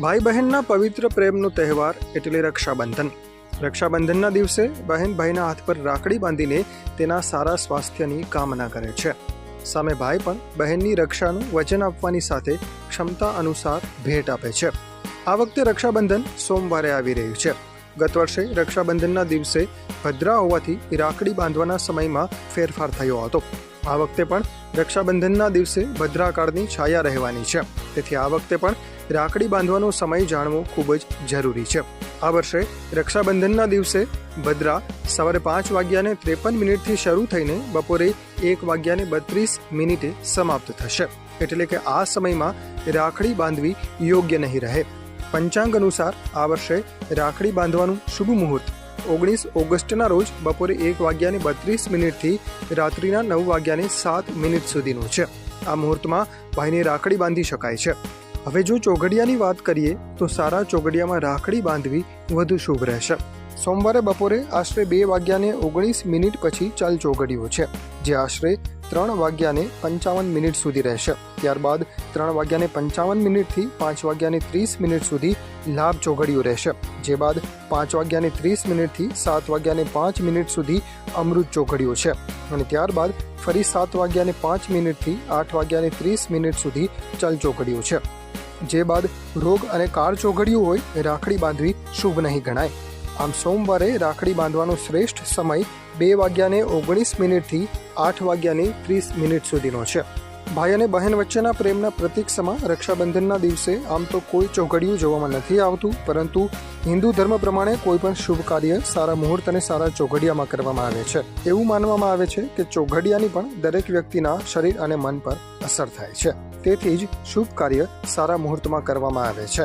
ભાઈ બહેનના પવિત્ર પ્રેમનો તહેવાર એટલે રક્ષાબંધન. રક્ષાબંધનના દિવસે બહેન ભાઈના હાથ પર રાખડી બાંધીને તેના સારા સ્વાસ્થ્યની કામના કરે છે. સામે ભાઈ પણ બહેનની રક્ષાનું વચન આપવાની સાથે ક્ષમતા અનુસાર ભેટ આપે છે. આ વખતે રક્ષાબંધન સોમવારે આવી રહ્યું છે. ગત વર્ષે રક્ષાબંધનના દિવસે ભદ્રા હોવાથી રાખડી બાંધવાના સમયમાં ફેરફાર થયો હતો. આ વખતે પણ રક્ષાબંધનના દિવસે ભદ્રાકાળની છાયા રહેવાની છે. તેથી આ વખતે પણ રાખડી બાંધવાનો સમય જાણવો ખૂબ જ જરૂરી છે. આ વર્ષે રક્ષાબંધનના દિવસે ભદ્રા સવારે પાંચ વાગ્યાને ત્રેપન મિનિટથી શરૂ થઈને બપોરે એક વાગ્યાને બત્રીસ મિનિટે સમાપ્ત થશે. એટલે કે આ સમયમાં રાખડી બાંધવી યોગ્ય નહીં રહે. પંચાંગ અનુસાર આ વર્ષે રાખડી બાંધવાનું શુભ મુહૂર્ત ઓગણીસ ઓગસ્ટના રોજ બપોરે એક વાગ્યાને બત્રીસ મિનિટથી રાત્રિના નવ વાગ્યાને સાત મિનિટ સુધીનું છે. આ મુહૂર્તમાં ભાઈને રાખડી બાંધી શકાય છે. હવે જો ચોઘડિયાની વાત કરીએ, તો સારા ચોઘડિયામાં રાખડી બાંધવી વધુ શુભ રહેશે. સોમવારે બપોરે આશરે બે વાગ્યાને ઓગણીસ મિનિટ પછી ચાલ ચોઘડિયો છે, જે આશરે ત્રણ વાગ્યાને પંચાવન મિનિટ સુધી રહેશે. ત્યારબાદ ત્રણ વાગ્યાને પંચાવન મિનિટથી પાંચ વાગ્યાને ત્રીસ મિનિટ સુધી લાભ ચોઘડિયું રહેશે. જે બાદ પાંચ વાગ્યાને ત્રીસ મિનિટથી સાત વાગ્યાને પાંચ મિનિટ સુધી અમૃત ચોઘડિયું છે. અને ત્યારબાદ ફરી સાત વાગ્યાને પાંચ મિનિટથી આઠ વાગ્યાને ત્રીસ મિનિટ સુધી ચલ ચોઘડિયું છે. જે બાદ રોગ અને કાળ ચોઘડિયું હોય, રાખડી બાંધવી શુભ નહીં ગણાય. આમ સોમવારે રાખડી બાંધવાનો શ્રેષ્ઠ સમય બે વાગ્યાને ઓગણીસ મિનિટથી આઠ વાગ્યાને ત્રીસ મિનિટ સુધીનો છે. ભાઈ અને બહેન વચ્ચેના પ્રેમના પ્રતીક સમા રક્ષાબંધનના દિવસે આમ તો કોઈ ચોઘડિયું જોવામાં નથી આવતું, પરંતુ હિન્દુ ધર્મ પ્રમાણે કોઈ પણ શુભ કાર્ય સારા મુહૂર્ત અને સારા ચોઘડિયામાં કરવામાં આવે છે. એવું માનવામાં આવે છે કે ચોઘડિયાની પણ દરેક વ્યક્તિના શરીર અને મન પર અસર થાય છે. તેથી જ શુભ કાર્ય સારા મુહૂર્તમાં કરવામાં આવે છે.